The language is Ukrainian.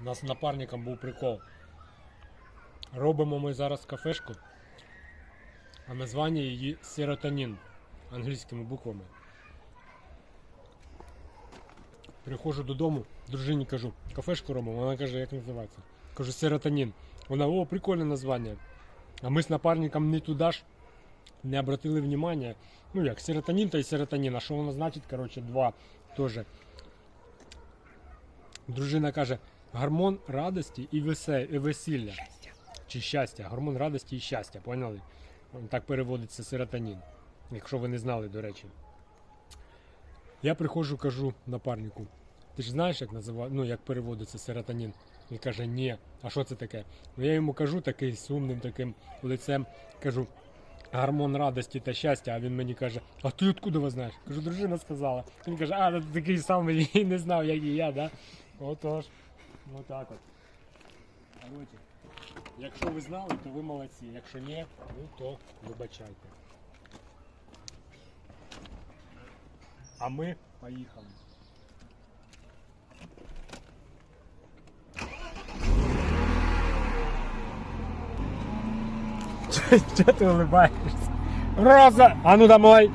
У нас з напарником був прикол. Робимо ми зараз кафешку, а названня її серотонін англійськими буквами. Приходжу додому, дружині кажу, кафешку робимо, вона каже, як називається. Кажу, серотонін. Вона, о, прикольне названня. А ми з напарником не туди ж не обратили внимания. Ну як, серотонін та й серотонін. А що воно значить? Коротше, два теж. Дружина каже, гормон радості і, весілля. Чи щастя. Гормон радості і щастя, поняли? Так переводиться серотонін. Якщо ви не знали, до речі. Я приходжу, кажу напарнику, ти ж знаєш, як називає, ну, як переводиться серотонін? Він каже, ні. А що це таке? Ну я йому кажу такий сумним таким лицем, кажу, гормон радості та щастя, а він мені каже, а ти откуда ви знаєш? Кажу, дружина сказала. Він каже, а ти такий самий і не знав, як і я, да? Отож. Ну так от. Короче, якщо ви знали, то ви молодці. Якщо ні, ну то вибачайте. А ми поїхали. Чого ти улыбаєшся? Роза! А ну домой!